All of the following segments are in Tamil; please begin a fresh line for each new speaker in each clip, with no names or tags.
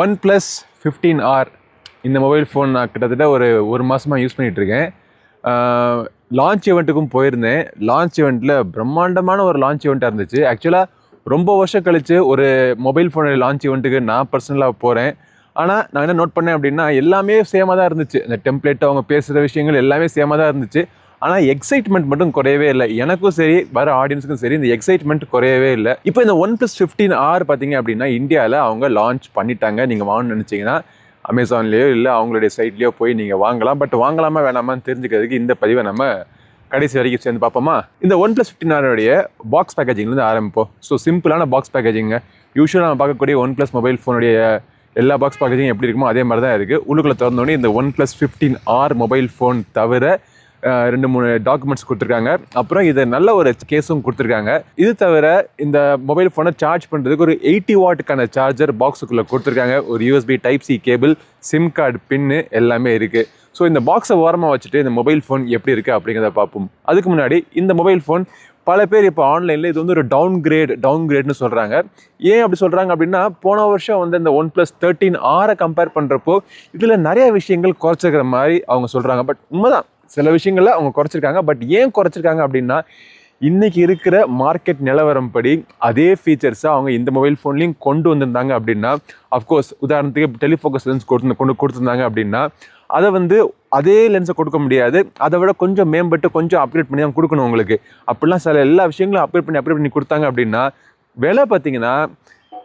ஒன் ப்ளஸ் ஃபிஃப்டீன் ஆர் இந்த மொபைல் ஃபோன் நான் கிட்டத்தட்ட ஒரு ஒரு மாதமாக யூஸ் பண்ணிகிட்ருக்கேன் லான்ச் ஈவெண்ட்டுக்கும் போயிருந்தேன். லான்ச் ஈவெண்ட்டில் பிரம்மாண்டமான ஒரு லான்ச் ஈவெண்ட்டாக இருந்துச்சு. ஆக்சுவலாக ரொம்ப வருஷம் கழித்து ஒரு மொபைல் ஃபோனோட லான்ச் இவெண்ட்டுக்கு நான் பர்சனலாக போகிறேன் ஆனால் நான் என்ன நோட் பண்ணேன் அப்படின்னா எல்லாமே சேமாக தான் இருந்துச்சு. இந்த டெம்ப்ளேட் அவங்க பேசுகிற விஷயங்கள் எல்லாமே சேமாக தான் இருந்துச்சு. ஆனால் எக்ஸைட்மெண்ட் மட்டும் குறையவே இல்லை. எனக்கும் சரி வர ஆடியன்ஸுக்கும் சரி இந்த எக்ஸைட்மெண்ட் குறையவே இல்லை. இப்போ இந்த ஒன் ப்ளஸ் ஃபிஃப்டீன் ஆர் பார்த்தீங்க அப்படின்னா இந்தியாவில் அவங்க லான்ச் பண்ணிட்டாங்க. நீங்கள் வாங்கணும்னு நினச்சிங்கன்னா அமேசான்லேயோ இல்லை அவங்களுடைய சைட்லேயோ போய் நீங்கள் வாங்கலாம். பட் வாங்கலாமா வேணாமான்னு தெரிஞ்சுக்கிறதுக்கு இந்த பதிவை நம்ம கடைசி வரைக்கும் சேர்ந்து பார்ப்போமா? இந்த ஒன் ப்ளஸ் ஃபிஃப்டின் ஆருடைய பாக்ஸ் பேக்கேஜிங்லேருந்து ஆரம்பிப்போம். ஸோ சிம்பிளான பாக்ஸ் பேக்கேஜிங்க யூஸ்வலாக நம்ம பார்க்கக்கூடிய ஒன் ப்ளஸ் மொபைல் ஃபோனுடைய எல்லா பாக்ஸ் பேக்கேஜிங் எப்படி இருக்குமோ அதே மாதிரி தான் இருக்குது உள்ளுக்குள்ளே திறந்தோடனே இந்த one plus fifteen R mobile phone தவிர ரெண்டு மூணு டாக்குமெண்ட்ஸ் கொடுத்துருக்காங்க. அப்புறம் இது நல்ல ஒரு கேஸும் கொடுத்துருக்காங்க. இது தவிர இந்த மொபைல் ஃபோனை சார்ஜ் பண்ணுறதுக்கு ஒரு எயிட்டி வாட்டுக்கான சார்ஜர் பாக்ஸுக்குள்ளே கொடுத்துருக்காங்க. ஒரு USB type C cable sim card pin எல்லாமே இருக்குது ஸோ இந்த பாக்ஸை ஓரமாக வச்சுட்டு இந்த மொபைல் ஃபோன் எப்படி இருக்குது அப்படிங்கிறத பார்ப்போம். அதுக்கு முன்னாடி இந்த மொபைல் ஃபோன் பல பேர் இப்போ ஆன்லைனில் இது வந்து ஒரு டவுன் கிரேட் டவுன் கிரேட்னு சொல்கிறாங்க ஏன் அப்படி சொல்கிறாங்க அப்படின்னா போன வருஷம் வந்து இந்த ஒன் ப்ளஸ் தேர்ட்டின் ஆரை கம்பேர் பண்ணுறப்போ இதில் நிறைய விஷயங்கள் குறைச்சிக்கிற மாதிரி அவங்க சொல்கிறாங்க பட் உண்மைதான் சில விஷயங்களில் அவங்க குறைச்சிருக்காங்க. பட் ஏன் குறைச்சிருக்காங்க அப்படின்னா இன்றைக்கி இருக்கிற மார்க்கெட் நிலவரம் படி அதே ஃபீச்சர்ஸை அவங்க இந்த மொபைல் ஃபோன்லேயும் கொண்டு வந்திருந்தாங்க அப்படின்னா அஃப்கோர்ஸ் உதாரணத்துக்கு டெலிஃபோக்கஸ் லென்ஸ் கொடுத்து கொண்டு கொடுத்துருந்தாங்க அப்படின்னா அதை வந்து அதே லென்ஸை கொடுக்க முடியாது. அதை விட கொஞ்சம் மேம்பட்டு கொஞ்சம் அப்கிரேட் பண்ணி தான் கொடுக்கணும் உங்களுக்கு. அப்படிலாம் சில எல்லா விஷயங்களும் அப்கிரேட் பண்ணி அப்கிரேட் பண்ணி கொடுத்தாங்க அப்படின்னா விலை பார்த்தீங்கன்னா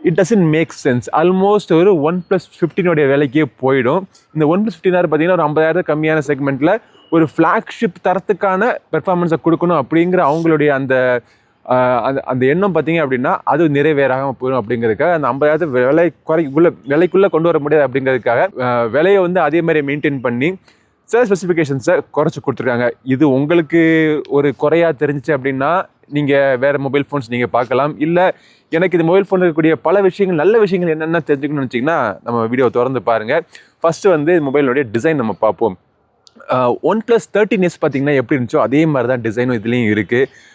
it doesn't make sense almost ஒரு ஒன் ப்ளஸ் ஃபிஃப்டினுடைய விலைக்கே போயிடும். இந்த ஒன் ப்ளஸ் ஃபிஃப்டினார் பார்த்தீங்கன்னா ஒரு ஐம்பதாயிரம் கம்மியான செக்மெண்ட்டில் ஒரு ஃப்ளாக்ஷிப் தரத்துக்கான பெர்ஃபார்மன்ஸை கொடுக்கணும் அப்படிங்கிற அவங்களுடைய அந்த அந்த அந்த எண்ணம் பார்த்தீங்க அப்படின்னா அது நிறைவேறாமல் போயிடும் அப்படிங்கிறதுக்காக அந்த ஐம்பதாவது விலை குறைக்குள்ளே விலைக்குள்ளே கொண்டு வர முடியாது அப்படிங்கிறதுக்காக விலையை வந்து அதே மாதிரி மெயின்டைன் பண்ணி சில ஸ்பெசிஃபிகேஷன்ஸை குறைச்சி கொடுத்துருக்காங்க. இது உங்களுக்கு ஒரு குறையாக தெரிஞ்சிச்சு அப்படின்னா நீங்கள் வேறு மொபைல் ஃபோன்ஸ் நீங்கள் பார்க்கலாம். இல்லை எனக்கு இது மொபைல் ஃபோனில் இருக்கக்கூடிய பல விஷயங்கள் நல்ல விஷயங்கள் என்னென்ன தெரிஞ்சுக்கணும்னு வச்சிங்கன்னா நம்ம வீடியோ திறந்து பாருங்கள் ஃபஸ்ட்டு வந்து மொபைலுடைய டிசைன் நம்ம பார்ப்போம். ஒன் ப்ளஸ் தேர்ட்டின் எஸ் பார்த்தீங்கன்னா எப்படி இருந்துச்சோ அதே மாதிரி தான் டிசைனும் இதுலேயும் இருக்குது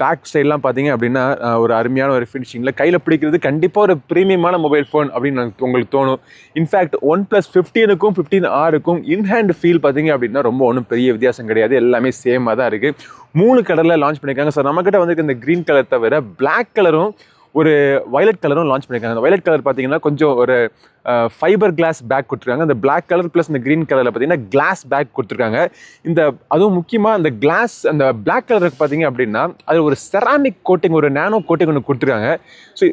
பேக் சைட்லாம் பார்த்தீங்க அப்படின்னா ஒரு அருமையான ஒரு ஃபினிஷிங்கில் கையில் பிடிக்கிறது கண்டிப்பாக ஒரு ப்ரீமியமான மொபைல் ஃபோன் அப்படின்னு உங்களுக்கு தோணும். இன்ஃபேக்ட் ஒன் ப்ளஸ் ஃபிஃப்டீனுக்கும் ஃபிஃப்டீன் ஆருக்கும் இன்ஹேண்ட் ஃபீல் பார்த்தீங்க அப்படின்னா ரொம்ப ஒன்றும் பெரிய வித்தியாசம் கிடையாது. எல்லாமே சேமாக தான் இருக்குது மூணு கலரில் லான்ச் பண்ணியிருக்காங்க ஸோ நம்மக்கிட்ட வந்து இந்த க்ரீன் கலர் தவிர பிளாக் கலரும் ஒரு வயலட் கலரும் லான்ச் பண்ணியிருக்காங்க அந்த வயலட் கலர் பார்த்தீங்கன்னா கொஞ்சம் ஒரு ஃபைபர் கிளாஸ் பேக் கொடுத்துருக்காங்க. அந்த பிளாக் கலர் ப்ளஸ் இந்த க்ரீன் கலரில் பார்த்தீங்கன்னா கிளாஸ் பேக் கொடுத்துருக்காங்க. இந்த அதுவும் முக்கியமாக அந்த கிளாஸ் அந்த பிளாக் கலருக்கு பார்த்தீங்க அப்படின்னா அது ஒரு செராமிக் கோட்டிங் ஒரு நேனோ கோட்டிங் ஒன்று கொடுத்துருக்காங்க. ஸோ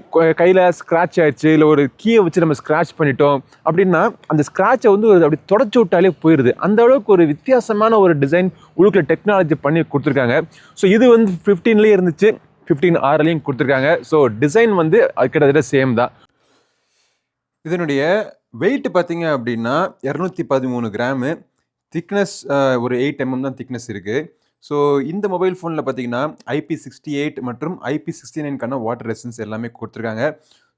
கையில் ஸ்க்ராட்ச் ஆயிடுச்சு இல்லை ஒரு கீயை வச்சு நம்ம ஸ்க்ராட்ச் பண்ணிட்டோம் அப்படின்னா அந்த ஸ்க்ராட்சை வந்து ஒரு அப்படி தொடச்சி விட்டாலே போயிடுது அந்த அளவுக்கு ஒரு வித்தியாசமான ஒரு டிசைன் உள்ளுக்குள்ள டெக்னாலஜி பண்ணி கொடுத்துருக்காங்க. ஸோ இது வந்து ஃபிஃப்டீன்லேயே இருந்துச்சு. ஃபிஃப்டீன் ஆர்லையும் கொடுத்துருக்காங்க. ஸோ டிசைன் வந்து அது கிட்டத்தட்ட சேம் தான். இதனுடைய வெயிட் பார்த்தீங்க அப்படின்னா இரநூத்தி பதிமூணு கிராமு திக்னஸ் ஒரு எயிட் எம்எம் தான் திக்னஸ் இருக்குது ஸோ இந்த மொபைல் ஃபோனில் பார்த்தீங்கன்னா ஐபி சிக்ஸ்டி எயிட் மற்றும் ஐபி சிக்ஸ்டி நைன்க்கான வாட்டர் ரெசன்ஸ் எல்லாமே கொடுத்துருக்காங்க.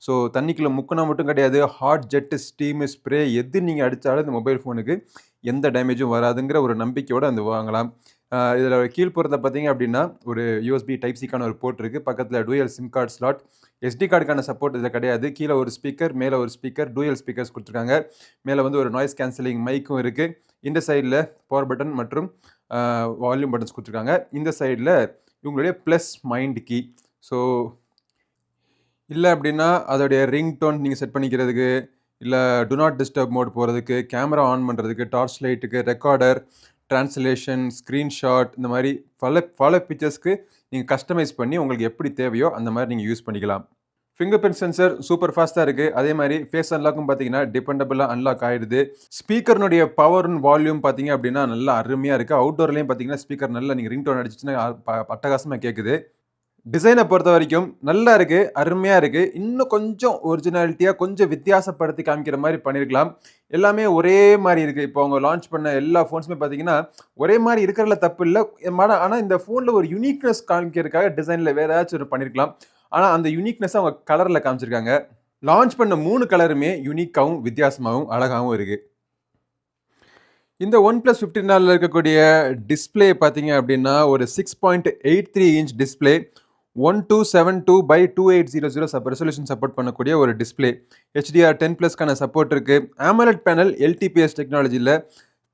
ஸோ தண்ணிக்குள்ளே முக்கினா மட்டும் கிடையாது. ஹாட் ஜெட்டு ஸ்டீமு ஸ்ப்ரே எது நீங்கள் அடித்தாலும் இந்த மொபைல் ஃபோனுக்கு எந்த டேமேஜும் வராதுங்கிற ஒரு நம்பிக்கையோடு அந்த வாங்கலாம். இதில் கீழ்ப்புறத்தை பார்த்தீங்க அப்படின்னா ஒரு யூஎஸ்பி டைப் சிக்கான ஒரு போர்ட் இருக்குது பக்கத்தில் dual sim card slot SD கார்டுக்கான சப்போர்ட் இதில் கிடையாது. கீழே ஒரு ஸ்பீக்கர் மேலே ஒரு ஸ்பீக்கர் டூயல் ஸ்பீக்கர்ஸ் கொடுத்துருக்காங்க. மேலே வந்து ஒரு நாய்ஸ் கேன்சலிங் மைக்கும் இருக்குது இந்த சைடில் பவர் பட்டன் மற்றும் வால்யூம் பட்டன்ஸ் கொடுத்துருக்காங்க. இந்த சைடில் இவங்களுடைய ப்ளஸ் மைண்ட் கீ ஸோ இல்லை அப்படின்னா அதோடைய ரிங் டோன் நீங்கள் செட் பண்ணிக்கிறதுக்கு இல்லை டு நாட் டிஸ்டர்ப் மோட் போகிறதுக்கு கேமரா ஆன் பண்ணுறதுக்கு டார்ச் லைட்டுக்கு ரெக்கார்டர் டிரான்ஸ்லேஷன் ஸ்க்ரீன்ஷாட் இந்த மாதிரி பல பல பிக்சர்ஸ்க்கு நீங்கள் கஸ்டமைஸ் பண்ணி உங்களுக்கு எப்படி தேவையோ அந்த மாதிரி நீங்கள் யூஸ் பண்ணிக்கலாம். ஃபிங்கர் பிரிண்ட் சென்சர் சூப்பர் ஃபாஸ்ட்டாக இருக்குது அதே மாதிரி ஃபேஸ் அன்லாக்கும் பார்த்தீங்கன்னா டிபெண்டபிளாக அன்லாக் ஆகிடுது ஸ்பீக்கர்னுடைய பவர் வால்யூம் பார்த்தீங்க அப்படின்னா நல்லா அருமையாக இருக்குது அவுட்டோர்லேயும் பார்த்தீங்கன்னா ஸ்பீக்கர் நல்லா நீங்கள் ரிங் டோன் அடிச்சுன்னா அட்டகாசமாக கேட்குது டிசைனை பொறுத்த வரைக்கும் நல்லா இருக்குது அருமையாக இருக்குது இன்னும் கொஞ்சம் ஒரிஜினாலிட்டியாக கொஞ்சம் வித்தியாசப்படுத்தி காமிக்கிற மாதிரி பண்ணியிருக்கலாம் எல்லாமே ஒரே மாதிரி இருக்குது இப்போ அவங்க லான்ச் பண்ண எல்லா ஃபோன்ஸுமே பார்த்தீங்கன்னா ஒரே மாதிரி இருக்கிறதுல தப்பு இல்லை. ஆனால் இந்த ஃபோனில் ஒரு யூனிக்னஸ் காமிக்கிறதுக்காக டிசைனில் வேறு ஏதாச்சும் ஒரு பண்ணியிருக்கலாம் ஆனால் அந்த யூனிக்னஸ் அவங்க கலரில் காமிச்சிருக்காங்க. லான்ச் பண்ண மூணு கலருமே யூனிக்காகவும் வித்தியாசமாகவும் அழகாகவும் இருக்குது இந்த ஒன் ப்ளஸ் நாளில் இருக்கக்கூடிய டிஸ்பிளே பார்த்தீங்க அப்படின்னா ஒரு six point eight three inch display one two seven two by two eight zero zero sub resolution support பண்ணக்கூடிய ஒரு டிஸ்பிளே ஹெச்டிஆர் டென் ப்ளஸ்க்கான சப்போர்ட் இருக்குது ஆமலட் பேனல் எல்டிபிஎஸ் டெக்னாலஜியில்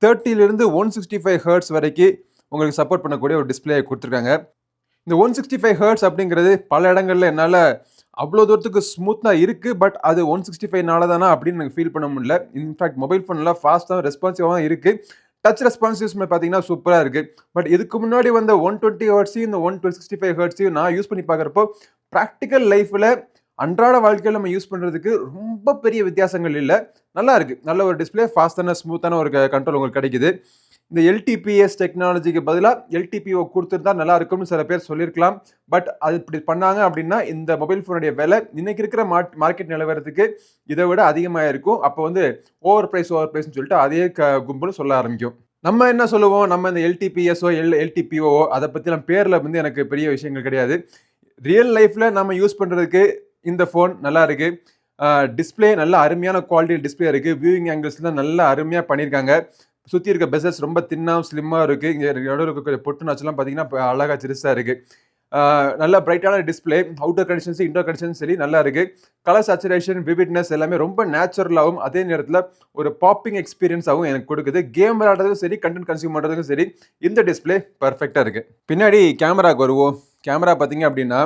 தேர்ட்டிலிருந்து ஒன் சிக்ஸ்டி ஃபைவ் ஹர்ட்ஸ் வரைக்கும் உங்களுக்கு சப்போர்ட் பண்ணக்கூடிய ஒரு டிஸ்பிளே கொடுத்துருக்காங்க. இந்த ஒன் சிக்ஸ்டி ஃபைவ் ஹர்ட்ஸ் அப்படிங்கிறது பல இடங்களில் என்னால் அவ்வளோ தூரத்துக்கு ஸ்மூத்தாக இருக்குது பட் அது ஒன் சிக்ஸ்டி ஃபைவ்னால தானா அப்படின்னு எனக்கு ஃபீல் பண்ண முடியல. இன்ஃபேக்ட் மொபைல் ஃபோன்லாம் ஃபாஸ்ட்டாக ரெஸ்பான்சிவாக இருக்குது டச் ரெஸ்பான்சிவ்ஸ் பார்த்தீங்கன்னா சூப்பராக இருக்குது பட் இதுக்கு முன்னாடி வந்த ஒன் டுவெண்ட்டி ஹர்ட்ஸையும் இந்த ஒன் டுவெல் சிக்ஸ்டி ஃபைவ் ஹர்ட்ஸையும் நான் யூஸ் பண்ணி பார்க்குறப்போ ப்ராக்டிக்கல் லைஃப்பில் அன்றாட வாழ்க்கையில் நம்ம யூஸ் பண்ணுறதுக்கு ரொம்ப பெரிய வித்தியாசங்கள் இல்லை. நல்லா இருக்குது நல்ல ஒரு டிஸ்பிளே ஃபாஸ்டான ஸ்மூத்தான ஒரு கண்ட்ரோல் உங்களுக்கு கிடைக்குது. இந்த எல்டிபிஎஸ் டெக்னாலஜிக்கு பதிலாக எல்டிபிஓ கொடுத்துருந்தா நல்லா இருக்கும்னு சில பேர் சொல்லியிருக்கலாம் பட் அது இப்படி பண்ணாங்க அப்படின்னா இந்த மொபைல் ஃபோனுடைய விலை இன்னைக்கு இருக்கிற மார்க்கெட் நிலவரத்துக்கு இதை விட அதிகமாக இருக்கும். அப்போ வந்து ஓவர் ப்ரைஸ் ஓவர் ப்ரைஸ்னு சொல்லிட்டு அதே க கும்பலும் சொல்ல ஆரம்பிக்கும். நம்ம என்ன சொல்லுவோம்? நம்ம இந்த எல்டிபிஎஸ்ஓ எல் எல்டிபிஓ அதை பற்றிலாம் பேரில் வந்து எனக்கு பெரிய விஷயங்கள் கிடையாது. ரியல் லைஃப்பில் நம்ம யூஸ் பண்ணுறதுக்கு இந்த ஃபோன் நல்லா இருக்குது டிஸ்பிளே நல்ல அருமையான குவாலிட்டி டிஸ்பிளே இருக்குது வியூவிங் ஆங்கிள்ஸ்லாம் நல்லா அருமையாக பண்ணியிருக்காங்க. சுற்றி இருக்க பெசஸ் ரொம்ப தின்னாக ஸ்லிம்மாக இருக்குது இங்கே நடுவில் இருக்க பொட்டு நாச்செல்லாம் பார்த்தீங்கன்னா இப்போ அழகாக சிறுசாக இருக்குது நல்ல பிரைட்டான display outer conditions indoor conditions சரி நல்லா இருக்குது கலர் சச்சுரேஷன் விவிட்னஸ் எல்லாமே ரொம்ப நேச்சுரலாகவும் அதே நேரத்தில் ஒரு பாப்பிங் எக்ஸ்பீரியன்ஸாகவும் எனக்கு கொடுக்குது. கேம் விளையாடுறதுக்கும் சரி கண்டென்ட் கன்சியூம் பண்ணுறதுக்கும் சரி இந்த டிஸ்பிளே பர்ஃபெக்டாக இருக்குது பின்னாடி கேமராக்கு வருவோம். கேமரா பார்த்தீங்க அப்படின்னா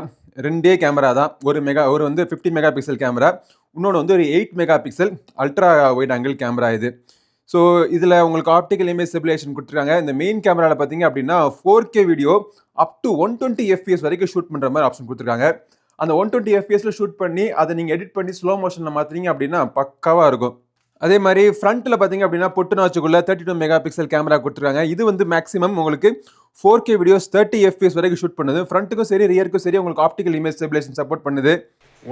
ரெண்டே கேமரா தான். ஒரு மெகா ஒரு வந்து ஃபிஃப்டி மெகா பிக்சல் கேமரா இன்னொன்று வந்து ஒரு eight mega pixel ultra wide angle camera இது. ஸோ இதில் உங்களுக்கு ஆப்டிக்கல் இமேஜ் ஸ்டெபிலேஷன் கொடுத்துருக்காங்க. இந்த மெயின் கேமராவில் பார்த்தீங்க அப்படின்னா four K video up to one twenty FPS வரைக்கும் ஷூட் பண்ணுற மாதிரி ஆப்ஷன் கொடுத்துருக்காங்க. அந்த ஒன் டுவெண்ட்டி எஃப்பிஎஸ்ல ஷூட் பண்ணி அதை நீங்கள் எடிட் பண்ணி ஸ்லோ மோஷனில் மாற்றுறீங்க அப்படின்னா பக்காவாக இருக்கும். அதே மாதிரி ஃப்ரண்ட்டில் பார்த்தீங்க அப்படின்னா பொட்டு நாச்சுக்குள்ளே thirty two mega pixel camera கொடுத்துருக்காங்க. இது வந்து மேக்ஸிமம் உங்களுக்கு four K videos thirty FPS வரைக்கும் ஷூட் பண்ணுது. ஃப்ரண்ட்டுக்கும் சரி ரியருக்கும் சரி உங்களுக்கு ஆப்டிக்கல் இமேஜ் ஸ்டெபிலேஷன் சப்போர்ட் பண்ணுது.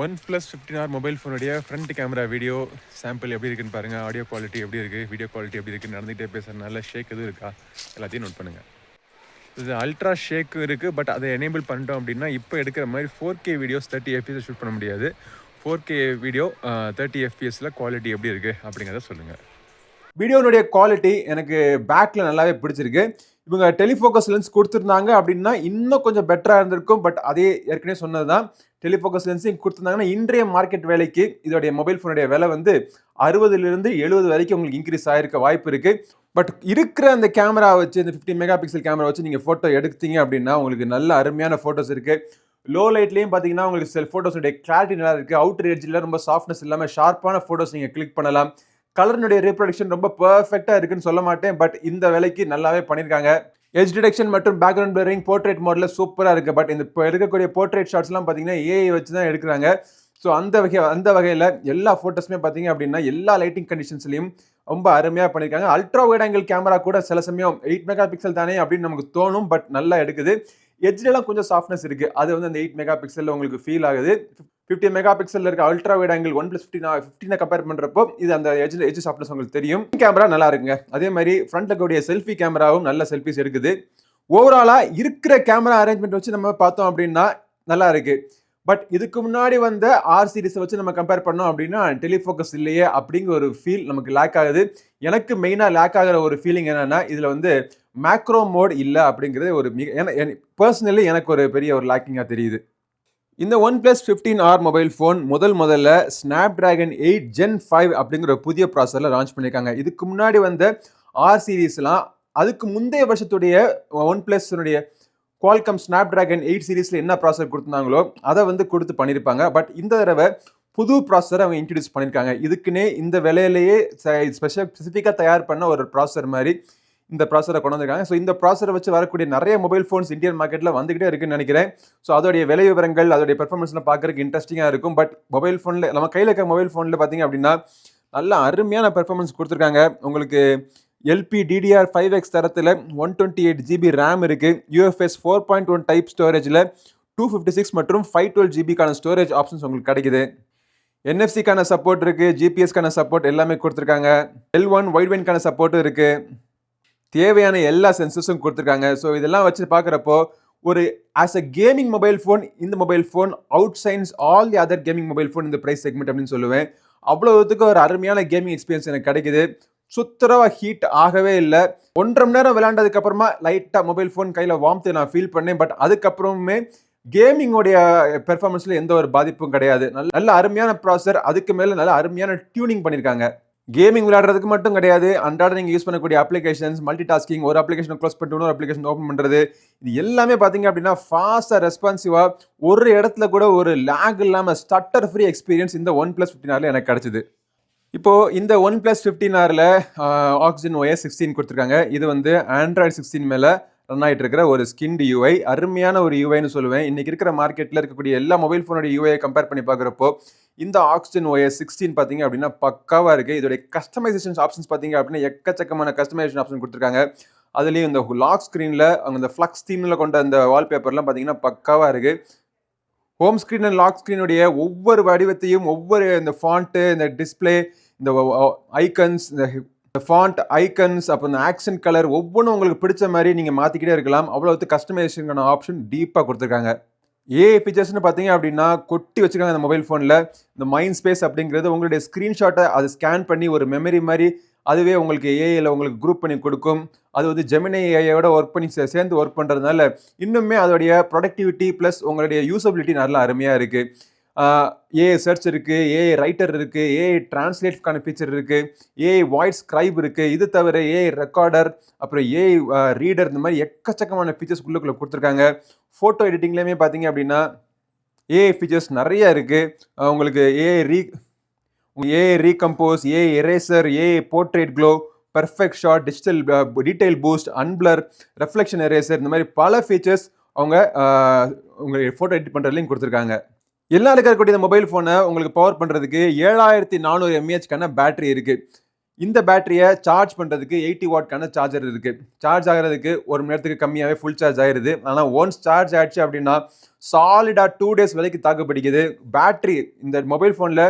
One plus fifteen R mobile ஃபோனுடைய front camera video sample எப்படி இருக்குன்னு பாருங்கள் ஆடியோ குவாலிட்டி எப்படி இருக்குது வீடியோ குவாலிட்டி எப்படி இருக்குது நடந்துகிட்டே பேசுகிறதுனால ஷேக் எதுவும் இருக்கா? எல்லாத்தையும் நோட் பண்ணுங்கள் இது அல்ட்ரா ஷேக் இருக்குது பட் அதை எனேபிள் பண்ணிட்டோம் அப்படின்னா இப்போ எடுக்கிற மாதிரி four K videos thirty FPS shoot பண்ண முடியாது. ஃபோர் கே வீடியோ தேர்ட்டி எஃபிஎஸில் குவாலிட்டி எப்படி இருக்குது அப்படிங்கிறத சொல்லுங்கள் வீடியோனுடைய குவாலிட்டி எனக்கு பேக்கில் நல்லாவே பிடிச்சிருக்கு. இவங்க டெலிஃபோக்கஸ் லென்ஸ் கொடுத்துருந்தாங்க அப்படின்னா இன்னும் கொஞ்சம் பெட்டராக இருந்திருக்கும். பட் அதே ஏற்கனவே சொன்னது தான் டெலிஃபோக்கஸ் லென்ஸையும் கொடுத்துருந்தாங்கன்னா இன்றைய மார்க்கெட் வேலைக்கு இதோடைய மொபைல் ஃபோனுடைய விலை வந்து அறுபதுலேருந்து எழுபது வரைக்கும் உங்களுக்கு இன்க்ரீஸ் ஆகிருக்க வாய்ப்பு இருக்குது பட் இருக்கிற அந்த கேமரா வச்சு இந்த ஃபிஃப்டி மெகா பிக்சல் கேமரா வச்சு நீங்கள் ஃபோட்டோ எடுத்தீங்க அப்படின்னா உங்களுக்கு நல்ல அருமையான ஃபோட்டோஸ் இருக்குது லோ லைட்லேயும் பார்த்தீங்கன்னா உங்களுக்கு செல் ஃபோட்டோஸுடைய கிளாரிட்டி நல்லா இருக்குது அவுட்டர் எட்ஜில் ரொம்ப சாஃப்ட்னஸ் இல்லாமல் ஷார்ப்பான ஃபோட்டோஸ் நீங்கள் கிளிக் பண்ணலாம். கலர்னுடைய ரீப்ரொடக்ஷன் ரொம்ப பர்ஃபெக்டாக இருக்குன்னு சொல்ல மாட்டேன். பட் இந்த விலைக்கு நல்லாவே பண்ணியிருக்காங்க எஜ் டிடெக்ஷன் மற்றும் பேக்ரவுண்ட் பிளரிங் போர்ட்ரேட் மாடலில் சூப்பராக இருக்குது பட் இந்த இப்போ எடுக்கக்கூடிய போர்ட்ரேட் ஷாட்ஸ்லாம் பார்த்தீங்கன்னா ஏஐ வச்சு தான் எடுக்கிறாங்க. ஸோ அந்த வகை அந்த வகையில் எல்லா ஃபோட்டோஸுமே பார்த்தீங்க அப்படின்னா எல்லா லைட்டிங் கண்டிஷன்ஸ்லையும் ரொம்ப அருமையாக பண்ணியிருக்காங்க அல்ட்ரா வைட் ஆங்கிள் கேமரா கூட சில சமயம் எயிட் மெகா பிக்சல் தானே அப்படின்னு நமக்கு தோணும். பட் நல்லா எடுக்குது. எட்ஜ்லாம் கொஞ்சம் சாஃப்ட்னஸ் இருக்குது அது வந்து அந்த எயிட் மெகா பிக்சலில் உங்களுக்கு ஃபீல் ஆகுது. ஃபிஃப்டி மெகா பிக்சலில் இருக்க ultra wide angle one plus ஃபிஃப்டினா ஃபிஃப்டினை கம்பேர் பண்ணுறப்போ இது அந்த எஜ் எஜ் சாஃப்ட்னஸ் உங்களுக்கு தெரியும். கேமரா நல்லா இருக்குங்க. அதே மாதிரி ஃப்ரண்ட்டில் இருக்கக்கூடிய செல்ஃபி கேமராவும் நல்ல செல்ஃபிஸ் எடுக்குது. ஓவராலாக இருக்கிற கேமரா அரேஞ்ச்மெண்ட் வச்சு நம்ம பார்த்தோம் அப்படின்னா நல்லா இருக்குது பட் இதுக்கு முன்னாடி வந்த ஆர் சீரிஸை வச்சு நம்ம கம்பேர் பண்ணோம் அப்படின்னா டெலிஃபோக்கஸ் இல்லையே அப்படிங்கிற ஒரு ஃபீல் நமக்கு லேக் ஆகுது. எனக்கு மெயினாக லேக் ஆகிற ஒரு ஃபீலிங் என்னென்னா இதில் வந்து மேக்ரோ மோட் இல்லை அப்படிங்கிறது ஒரு மிக பர்சனலி எனக்கு ஒரு பெரிய ஒரு லேக்கிங்காக தெரியுது. இந்த one plus fifteen R mobile phone முதல் முதல்ல snap dragon eight gen five அப்படிங்கிற ஒரு புதிய ப்ராசரில் லான்ச் பண்ணியிருக்காங்க. இதுக்கு முன்னாடி வந்த ஆர் சீரீஸ்லாம் அதுக்கு முந்தைய வருஷத்துடைய ஒன் ப்ளஸ்னுடைய குவால்கம் ஸ்னாப் ட்ராகன் எயிட் சீரீஸில் என்ன ப்ராசர் கொடுத்துருந்தாங்களோ அதை வந்து கொடுத்து பண்ணியிருப்பாங்க. பட் இந்த தடவை புது ப்ராசரை அவங்க இன்ட்ரடியூஸ் பண்ணியிருக்காங்க. இதுக்குன்னே இந்த விலையிலேயே ஸ்பெஷல் ஸ்பெசிஃபிக்காக தயார் பண்ண ஒரு ப்ராசர் மாதிரி இந்த ப்ராசரை கொண்டு வந்திருக்காங்க. ஸோ இந்த ப்ராசரை வச்சு வரக்கூடிய நிறைய மொபைல் ஃபோன்ஸ் இந்தியன் மார்க்கெட்டில் வந்துகிட்டே இருக்குன்னு நினைக்கிறேன். ஸோ அதோடைய விலை விவரங்கள் அதோடைய பெர்ஃபார்மன்ஸ்லாம் பார்க்குறதுக்கு இன்ட்ரெஸ்டிங்காக இருக்கும். பட் மொபைல் ஃபோனில் நம்ம கையில் இருக்க மொபைல் ஃபோனில் பார்த்தீங்க அப்படின்னா நல்ல அருமையான பெர்ஃபார்மன்ஸ் கொடுத்துருக்காங்க. உங்களுக்கு எல்பி டிடிஆர் ஃபைவ் எக்ஸ் தரத்தில் one twenty eight GB RAM இருக்குது UFS four point one type ஸ்டோரேஜில் two fifty six மற்றும் ஃபைவ் டுவெல் ஜிபிக்கான ஸ்டோரேஜ் ஆப்ஷன்ஸ் உங்களுக்கு கிடைக்குது. என்எஃப்சிக்கான சப்போர்ட் இருக்குது ஜிபிஎஸ்க்கான சப்போர்ட் எல்லாமே கொடுத்துருக்காங்க. எல் ஒன் ஒயிட் வென்கான சப்போர்ட்டும் இருக்குது தேவையான எல்லா சென்சஸும் கொடுத்துருக்காங்க. ஸோ இதெல்லாம் வச்சு பார்க்குறப்போ ஒரு as a gaming mobile phone இந்த mobile phone outshines all the other gaming mobile phone இந்த ப்ரைஸ் செக்மெண்ட் அப்படின்னு சொல்லுவேன். அவ்வளோத்துக்கு ஒரு அருமையான கேமிங் எக்ஸ்பீரியன்ஸ் எனக்கு கிடைக்குது. சுத்தரவா ஹீட் ஆகவே இல்லை. ஒன்றரை மணி நேரம் விளையாண்டதுக்கு அப்புறமா லைட்டாக மொபைல் ஃபோன் கையில் வார்ம்த்து நான் ஃபீல் பண்ணேன். பட் அதுக்கப்புறமே கேமிங்கோடைய பெர்ஃபார்மன்ஸில் எந்த ஒரு பாதிப்பும் கிடையாது. நல்ல நல்ல அருமையான ப்ராசர் அதுக்கு மேலே நல்ல அருமையான டியூனிங் பண்ணியிருக்காங்க கேமிங் விளையாடுறதுக்கு மட்டும் கிடையாது. அன்றாட நீங்கள் யூஸ் பண்ணக்கூடிய அப்ளிகேஷன்ஸ் மல்டி டாஸ்கிங் ஒரு அப்ளிகேஷன் க்ளோஸ் பண்ணிட்டு இன்னொரு அப்ளிகேஷன் ஓப்பன் பண்ணுறது இது எல்லாமே பார்த்தீங்க அப்படின்னா ஃபாஸ்ட்டாக ரெஸ்பான்சிவாக ஒரு இடத்துல கூட ஒரு லேக் இல்லாமல் ஸ்டட்டர் ஃப்ரீ எக்ஸ்பீரியன்ஸ் இந்த ஒன் ப்ளஸ் ஃபிஃப்டின் எனக்கு கிடச்சிது. இப்போது இந்த ஒன் ப்ளஸ் ஃபிஃப்டீன் ஆரில் ஆக்சிஜன் ஒயர் சிக்ஸ்டீன் கொடுத்துருக்காங்க. இது வந்து ஆண்ட்ராய்டு சிக்ஸ்டீன் மேலே ரன் ஆகிட்டு இருக்கிற ஒரு ஸ்கின்டு யூஐ அருமையான ஒரு யூஐன்னு சொல்லுவேன். இன்றைக்கி இருக்கிற மார்க்கெட்டில் இருக்கக்கூடிய எல்லா மொபைல் ஃபோனோட யூஐயை கம்பேர் பண்ணி பார்க்குறப்போ இந்த ஆக்சிஜன் ஒயர் சிக்ஸ்டீன் பார்த்தீங்க அப்படின்னா பக்காவாக இருக்குது இதோடைய கஸ்டமைசேஷன் ஆப்ஷன்ஸ் பார்த்தீங்க அப்படின்னா எக்கச்சக்கமான கஸ்டமைசேஷன் ஆப்ஷன் கொடுத்துருக்காங்க. அதுலேயும் இந்த லாக் ஸ்க்ரீனில் அவங்க இந்த ஃப்ளக்ஸ் தீமில் கொண்ட அந்த வால்பேப்பர்லாம் பார்த்தீங்கன்னா பக்காவாக இருக்குது ஹோம் ஸ்க்ரீன் அண்ட் லாக் ஸ்க்ரீனுடைய ஒவ்வொரு வடிவத்தையும் ஒவ்வொரு இந்த ஃபாண்ட்டு இந்த டிஸ்பிளே இந்த ஐக்கன்ஸ் இந்த ஃபாண்ட் ஐக்கன்ஸ் அப்புறம் இந்த ஆக்ஷன் கலர் ஒவ்வொன்றும் உங்களுக்கு பிடிச்ச மாதிரி நீங்கள் மாற்றிக்கிட்டே இருக்கலாம். அவ்வளோத்து கஸ்டமைசேஷனுக்கான ஆப்ஷன் டீப்பாக கொடுத்துருக்காங்க. ஏ ஃபீச்சர்ஸ்னு பார்த்தீங்க அப்படின்னா கொட்டி வச்சுருக்காங்க அந்த மொபைல் ஃபோனில் இந்த மைண்ட் ஸ்பேஸ் அப்படிங்கிறது உங்களுடைய ஸ்க்ரீன்ஷாட்டை அதை ஸ்கேன் பண்ணி ஒரு மெமரி மாதிரி அதுவே உங்களுக்கு ஏஐயில் உங்களுக்கு குரூப் பண்ணி கொடுக்கும். அது வந்து ஜெமினை ஏஐயோட ஒர்க் பண்ணி சேர்ந்து ஒர்க் பண்ணுறதுனால இன்னுமே அதோடைய ப்ரொடக்டிவிட்டி ப்ளஸ் உங்களுடைய யூசபிலிட்டி நல்லா அருமையாக இருக்குது ஏஐ சர்ச் இருக்குது ஏஐ ரைட்டர் இருக்குது ஏஐ டிரான்ஸ்லேட்கான ஃபீச்சர் இருக்குது ஏஐ வாய்ஸ் ஸ்க்ரைப் இருக்குது இது தவிர ஏஐ ரெக்கார்டர் அப்புறம் ஏஐ ரீடர் இந்த மாதிரி எக்கச்சக்கமான ஃபீச்சர்ஸ் உள்ளுக்குள்ளே கொடுத்துருக்காங்க ஃபோட்டோ எடிட்டிங்லேயுமே பார்த்தீங்க அப்படின்னா ஏஐ ஃபீச்சர்ஸ் நிறைய இருக்குது உங்களுக்கு AI re AI recompose AI eraser AI portrait glow perfect shot digital detail boost unblur reflection eraser இந்த மாதிரி பல ஃபீச்சர்ஸ் அவங்க உங்கள் ஃபோட்டோ எடிட் பண்ணுறதுலையும் கொடுத்துருக்காங்க எல்லாம் இருக்கக்கூடிய இந்த மொபைல் ஃபோனை உங்களுக்கு பவர் பண்ணுறதுக்கு ஏழாயிரத்தி நானூறு எம்ஏஹெச்க்கான பேட்டரி இருக்குது இந்த பேட்டரியை சார்ஜ் பண்ணுறதுக்கு எயிட்டி வாட்க்கான சார்ஜர் இருக்குது சார்ஜ் ஆகிறதுக்கு ஒரு மணி நேரத்துக்கு கம்மியாகவே ஃபுல் சார்ஜ் ஆயிடுது ஆனால் ஒன்ஸ் சார்ஜ் ஆயிடுச்சு அப்படின்னா சாலிடாக டூ டேஸ் வரைக்கும் தாக்குப்பிடிக்குது பேட்ரி பேட்டரி இந்த மொபைல் ஃபோனில்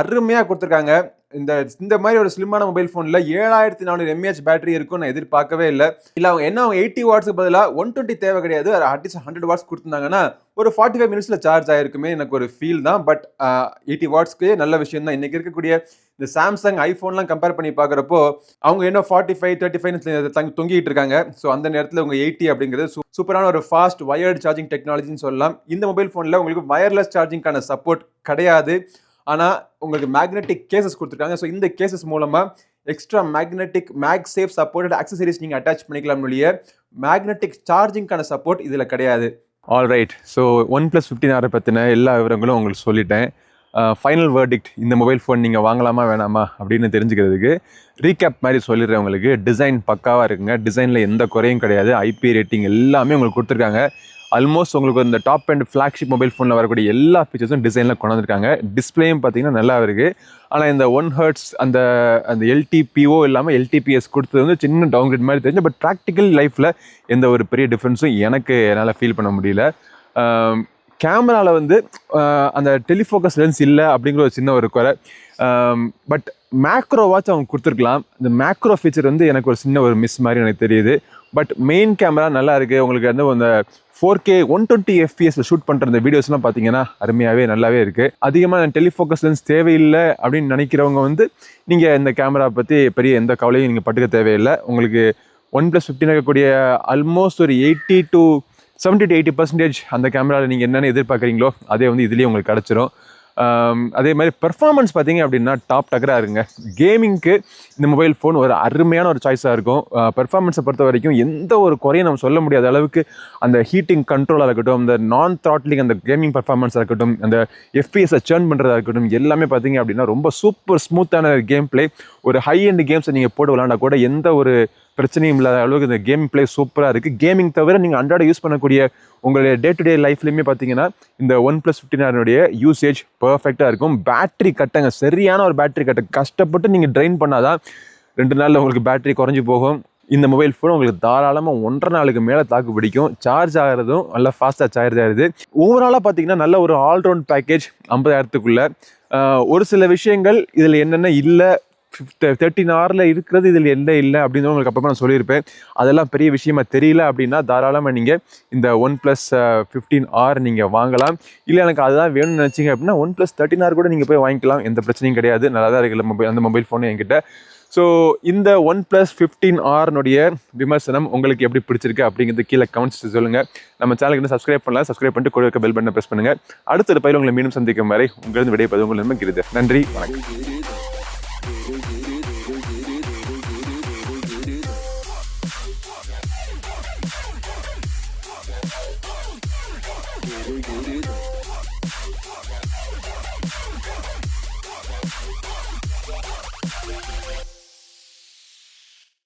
அருமையாக கொடுத்துருக்காங்க. இந்த இந்த மாதிரி ஒரு ஸ்லிம்மான மொபைல் ஃபோனில் ஏழாயிரத்தி நானூறு எம்ஏஹெச் பேட்டரி இருக்கும் நான் எதிர்பார்க்கவே இல்லை. இல்லை அவங்க என்ன அவங்க எயிட்டி வாட்ஸுக்கு பதிலாக ஒன் டுவெண்ட்டி தேவை கிடையாது. அட்லீஸ்ட் ஹண்ட்ரட் வாட்ஸ் கொடுத்துருந்தாங்கன்னா ஒரு ஃபார்ட்டி ஃபைவ் மினிட்ஸில் சார்ஜ் ஆயிருக்குமே எனக்கு ஒரு ஃபீல் தான். பட் எயிட்டி வாட்ஸ்க்கு நல்ல விஷயம் தான். இன்றைக்கி இருக்கக்கூடிய இந்த சாம்சங் ஐஃபோன்லாம் கம்பேர் பண்ணி பார்க்குறப்போ அவங்க என்ன ஃபார்ட்டி ஃபைவ் தேர்ட்டி ஃபைவ் தங்கி தொங்கிட்டு இருக்காங்க. ஸோ அந்த நேரத்தில் உங்கள் எயிட்டி அப்படிங்கிறது சூப்பரான ஒரு ஃபாஸ்ட் வயர்டு சார்ஜிங் டெக்னாலஜின்னு சொல்லலாம். இந்த மொபைல் ஃபோனில் உங்களுக்கு வயர்லெஸ் சார்ஜிங்கான சப்போர்ட் கிடையாது. ஆனால் உங்களுக்கு மேக்னெட்டிக் கேசஸ் கொடுத்துருக்காங்க. ஸோ இந்த கேசஸ் மூலமாக extra magnetic mag safe support accessories நீங்கள் அட்டாச் பண்ணிக்கலாம் ஒழிய மேக்னெட்டிக் சார்ஜிங்கான சப்போர்ட் இதில் கிடையாது. All right so one plus fifteen ஆரை பற்றின எல்லா விவரங்களும் உங்களுக்கு சொல்லிட்டேன். ஃபைனல் வேர்டிக்ட் இந்த மொபைல் ஃபோன் நீங்கள் வாங்கலாமா வேணாமா அப்படின்னு தெரிஞ்சுக்கிறதுக்கு ரீகேப் மாதிரி சொல்லிடுறேன் உங்களுக்கு. டிசைன் பக்காவாக இருக்குங்க. டிசைனில் எந்த குறையும் கிடையாது. ஐபி ரேட்டிங் எல்லாமே உங்களுக்கு கொடுத்துருக்காங்க. ஆல்மோஸ்ட் உங்களுக்கு இந்த டாப் அண்ட் ஃப்ளாக்ஷிப் மொபைல் ஃபோனில் வரக்கூடிய எல்லா ஃபீச்சர்ஸும் டிசைனில் கொண்டு வந்திருக்காங்க டிஸ்பிளேயும் பார்த்தீங்கன்னா நல்லா இருக்குது ஆனால் இந்த ஒன் ஹர்ட்ஸ் அந்த அந்த எல்டிபிஓ இல்லாமல் எல்டிபிஎஸ் கொடுத்தது வந்து சின்ன டவுன்கிரேட் மாதிரி தெரிஞ்சு பட் ப்ராக்டிக்கல் லைஃப்பில் எந்த ஒரு பெரிய டிஃப்ரென்ஸும் எனக்கு என்னால் ஃபீல் பண்ண முடியல. கேமராவில் வந்து அந்த டெலிஃபோக்கஸ் லென்ஸ் இல்லை அப்படிங்கிற ஒரு சின்ன ஒரு குறை. பட் மேக்ரோ வாட்ச் அவங்க கொடுத்துருக்கலாம். இந்த மேக்ரோ ஃபீச்சர் வந்து எனக்கு ஒரு சின்ன ஒரு மிஸ் மாதிரி எனக்கு தெரியுது. பட் மெயின் கேமரா நல்லா இருக்குது உங்களுக்கு வந்து அந்த ஃபோர் கே ஒன் டுவெண்ட்டி எஃபிஎஸ்ல ஷூட் பண்ணுற இந்த வீடியோஸ்லாம் பார்த்தீங்கன்னா அருமையாகவே நல்லாவே இருக்குது அதிகமாக டெலிஃபோக்கஸ் லென்ஸ் தேவையில்லை அப்படின்னு நினைக்கிறவங்க வந்து நீங்கள் இந்த கேமரா பற்றி பெரிய எந்த கவலையும் நீங்கள் பட்டுக்க தேவையில்லை. உங்களுக்கு ஒன் ப்ளஸ் ஃபிஃப்டின் இருக்கக்கூடிய ஆல்மோஸ்ட் ஒரு eighty to seventy to eighty percentage அந்த கேமராவில் நீங்கள் என்னென்ன எதிர்பார்க்குறீங்களோ அதே வந்து இதுலேயே உங்களுக்கு கிடச்சிரும். அதே மாதிரி பெர்ஃபார்மன்ஸ் பார்த்தீங்க அப்படின்னா டாப் டக்கராக இருங்க. கேமிங்க்கு இந்த மொபைல் ஃபோன் ஒரு அருமையான ஒரு சாய்ஸாக இருக்கும். பெர்ஃபார்மன்ஸை பொறுத்த வரைக்கும் எந்த ஒரு குறையும் நம்ம சொல்ல முடியாத அளவுக்கு அந்த ஹீட்டிங் கண்ட்ரோலாக இருக்கட்டும் அந்த நான் த்ராட்லிங் அந்த கேமிங் பர்ஃபார்மன்ஸாக இருக்கட்டும் அந்த எஃபிஎஸை சேர்ன் பண்ணுறதா இருக்கட்டும் எல்லாமே பார்த்தீங்க அப்படின்னா ரொம்ப சூப்பர் ஸ்மூத்தான கேம் பிளே ஒரு ஹை அண்ட் கேம்ஸை நீங்கள் போட்டு விளாண்டா கூட எந்த ஒரு பிரச்சனையும் இல்லாத அளவுக்கு இந்த கேம் பிளே சூப்பராக இருக்குது கேமிங் தவிர நீங்கள் அன்றாட யூஸ் பண்ணக்கூடிய உங்களுடைய டே டு டே லைஃப்லையுமே பார்த்தீங்கன்னா இந்த ஒன் ப்ளஸ் ஃபிஃப்டினுடைய யூசேஜ் பர்ஃபெக்டாக இருக்கும். பேட்டரி கட்டங்க சரியான ஒரு பேட்டரி கட்ட கஷ்டப்பட்டு நீங்கள் ட்ரைன் பண்ணாதான் ரெண்டு நாளில் உங்களுக்கு பேட்டரி குறைஞ்சி போகும். இந்த மொபைல் ஃபோன் உங்களுக்கு தாராளமாக ஒன்றரை நாளுக்கு மேலே தாக்கு பிடிக்கும். சார்ஜ் ஆகிறதும் நல்லா ஃபாஸ்ட்டாக சார்ஜ் ஆகுது. ஓவராலாக பார்த்தீங்கன்னா நல்ல ஒரு ஆல்ரவுண்ட் பேக்கேஜ் ஐம்பதாயிரத்துக்குள்ளே. ஒரு சில விஷயங்கள் இதில் என்னென்ன இல்லை தேர்ட்டின் ஹவரில் இருக்கிறது இதில் என்ன இல்லை அப்படின்னு உங்களுக்கு அப்புறமா நான் சொல்லியிருப்பேன். அதெல்லாம் பெரிய விஷயமா தெரியல அப்படின்னா தாராளமாக நீங்கள் இந்த ஒன் ப்ளஸ் ஃபிஃப்டீன் ஆர் நீங்கள் வாங்கலாம். இல்லை எனக்கு அதுதான் வேணும்னு நினச்சிங்க அப்படின்னா ஒன் ப்ளஸ் தேர்ட்டின் ஆர் கூட நீங்கள் போய் வாங்கிக்கலாம். எந்த பிரச்சனையும் கிடையாது. நல்லா தான் இருக்குது மொபைல் அந்த மொபைல் ஃபோன் என்கிட்ட. ஸோ இந்த ஒன் ப்ளஸ் ஃபிஃப்டீன் ஆர்னுடைய விமர்சனம் உங்களுக்கு எப்படி பிடிச்சிருக்கு அப்படிங்கிறது கீழே கமெண்ட்ஸ் சொல்லுங்கள் நம்ம சேனலுக்கு இன்னும் சப்ஸ்கிரைப் பண்ணலாம் சப்ஸ்கிரைப் பண்ணிட்டு கூட இருக்க பெல் பட்டனை ப்ரெஸ் பண்ணுங்கள் அடுத்த ஒரு உங்களை மீண்டும் சந்திக்கும் வரை உங்களிருந்து விடைபெறுவது உங்கள் உங்களுக்கு நன்றி வணக்கம்.